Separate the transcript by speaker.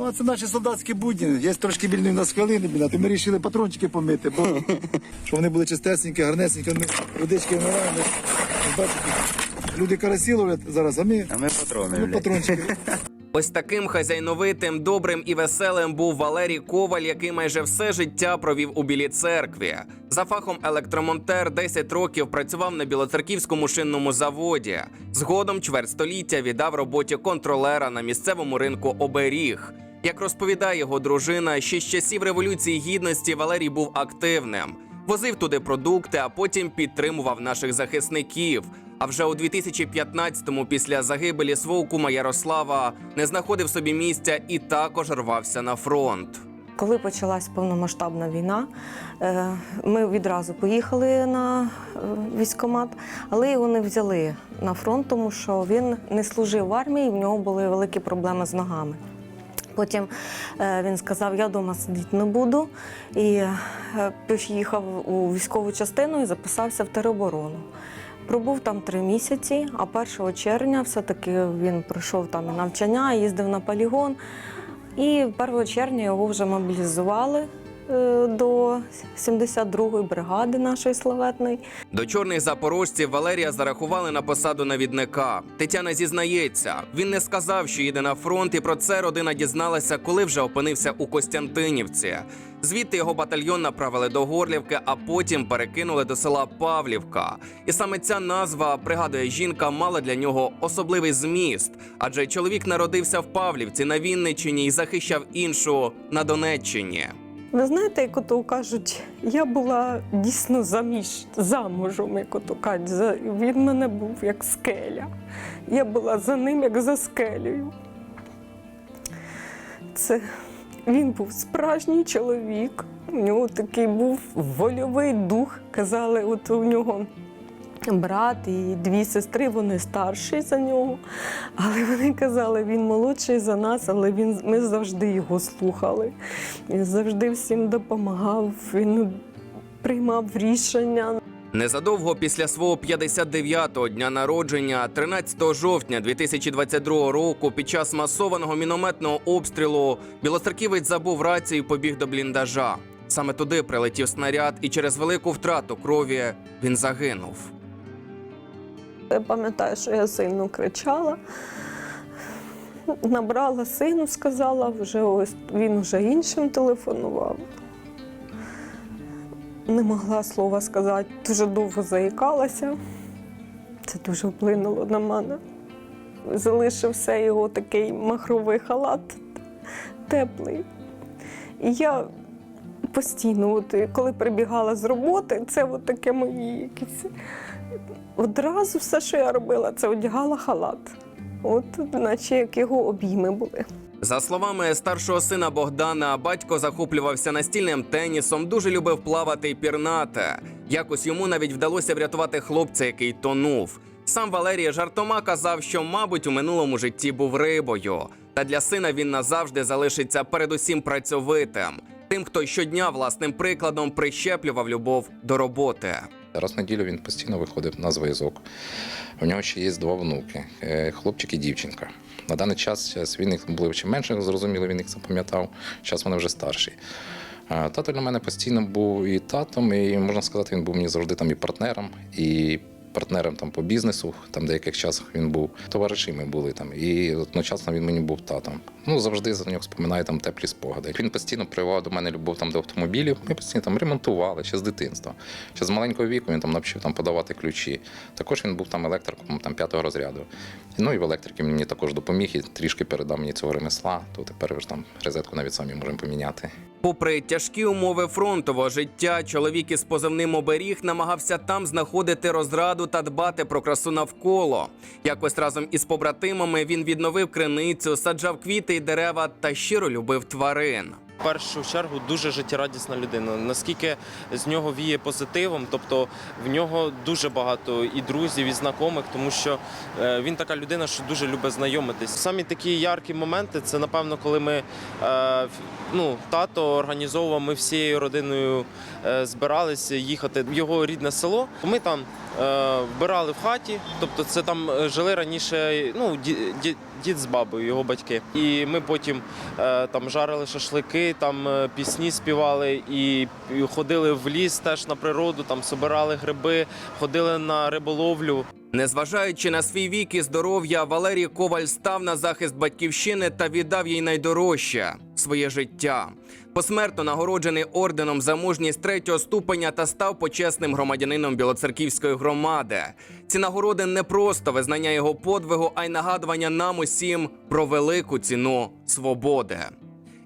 Speaker 1: Ну, а це наші солдатські будні. Є трошки вільної на хвилини, а то ми вирішили патрончики помити, бо щоб вони були чистесенькі, гарнесенькі, ми водички вмираємо. Бачите, люди карасі ловлять зараз, а ми,
Speaker 2: А ми патрони.
Speaker 1: ми патрончики.
Speaker 3: Ось таким хазяйновитим, добрим і веселим був Валерій Коваль, який майже все життя провів у Білій церкві. За фахом електромонтер 10 років працював на білоцерківському шинному заводі. Згодом чверть століття віддав роботі контролера на місцевому ринку оберіг. Як розповідає його дружина, ще з часів революції гідності Валерій був активним. Возив туди продукти, а потім підтримував наших захисників. А вже у 2015-му, після загибелі свого кума Ярослава, не знаходив собі місця і також рвався на фронт.
Speaker 4: Коли почалась повномасштабна війна, е, ми відразу поїхали на е, військкомат, але його не взяли на фронт, тому що він не служив в армії, в нього були великі проблеми з ногами. Потім е, він сказав, я вдома сидіти не буду, і е, поїхав у військову частину і записався в тероборону. Пробув там три місяці, а 1 червня все-таки він пройшов там і навчання, їздив на полігон. І 1 червня його вже мобілізували до 72-ї бригади нашої славетної.
Speaker 3: До чорних запорожців Валерія зарахували на посаду навідника. Тетяна зізнається, він не сказав, що їде на фронт, і про це родина дізналася, коли вже опинився у Костянтинівці. Звідти його батальйон направили до Горлівки, а потім перекинули до села Павлівка. І саме ця назва, пригадує жінка, мала для нього особливий зміст, адже чоловік народився в Павлівці на Вінниччині і захищав іншу на Донеччині.
Speaker 4: Ви знаєте, як ото кажуть, я була дійсно заміж, замужем, як ото кажуть. Він мене був як скеля. Я була за ним, як за скелею. Це він був справжній чоловік. У нього такий був вольовий дух. Казали, от у нього брат і дві сестри, вони старші за нього. Але вони казали, він молодший за нас, але він, ми завжди його слухали. Він завжди всім допомагав, він приймав рішення.
Speaker 3: Незадовго після свого 59-го дня народження, 13 жовтня 2022 року, під час масованого мінометного обстрілу, білоцерківець забув рацію і побіг до бліндажа. Саме туди прилетів снаряд, і через велику втрату крові він загинув.
Speaker 4: Я пам'ятаю, що я сильно кричала. Набрала сину, сказала, вже ось він вже іншим телефонував. Не могла слова сказати, дуже довго заїкалася. Це дуже вплинуло на мене. Залишився його такий махровий халат теплий. І я постійно, от, коли прибігала з роботи, це от таке мої якісь Одразу все, що я робила, це одягала халат. От, наче як його обійми були.
Speaker 3: За словами старшого сина Богдана, батько захоплювався настільним тенісом, дуже любив плавати і пірнати. Якось йому навіть вдалося врятувати хлопця, який тонув. Сам Валерій жартома казав, що, мабуть, у минулому житті був рибою. Та для сина він назавжди залишиться передусім працьовитим, тим, хто щодня власним прикладом прищеплював любов до роботи.
Speaker 5: Раз в неділю він постійно виходив на зв'язок. У нього ще є два внуки е, хлопчик і дівчинка. На даний час він їх були ще менше, зрозуміло, він їх запам'ятав. Зараз вони вже старші. Тато для мене постійно був і татом, і можна сказати, він був мені завжди там і партнером, і партнером там по бізнесу, там деяких часах він був товаришами були там, і одночасно він мені був татом. Ну завжди за нього споминаю там теплі спогади. Він постійно прививав до мене любов там до автомобілів. Ми постійно там ремонтували ще з дитинства. Ще з маленького віку він там навчив там подавати ключі. Також він був там електриком там п'ятого розряду. Ну і в електриці мені також допоміг і трішки передав мені цього ремесла. То тепер вже там розетку навіть самі можемо поміняти.
Speaker 3: Попри тяжкі умови фронтового життя, чоловік із позивним оберіг намагався там знаходити розраду та дбати про красу навколо. Якось разом із побратимами він відновив криницю, саджав квіти й дерева та щиро любив тварин.
Speaker 6: Першу чергу дуже життєрадісна людина. Наскільки з нього віє позитивом, тобто в нього дуже багато і друзів, і знайомих, тому що е, він така людина, що дуже любить знайомитись. Самі такі яркі моменти це напевно, коли ми е, ну, тато організовував, ми всією родиною е, збиралися їхати в його рідне село. Ми там вбирали в хаті, тобто це там жили раніше ну, ді- ді- дід з бабою, його батьки. І ми потім там жарили шашлики, там е, пісні співали і, ходили в ліс теж на природу, там собирали гриби, ходили на риболовлю.
Speaker 3: Незважаючи на свій вік і здоров'я, Валерій Коваль став на захист батьківщини та віддав їй найдорожче своє життя. Посмертно нагороджений орденом за мужність третього ступеня та став почесним громадянином Білоцерківської громади. Ці нагороди не просто визнання його подвигу, а й нагадування нам усім про велику ціну свободи.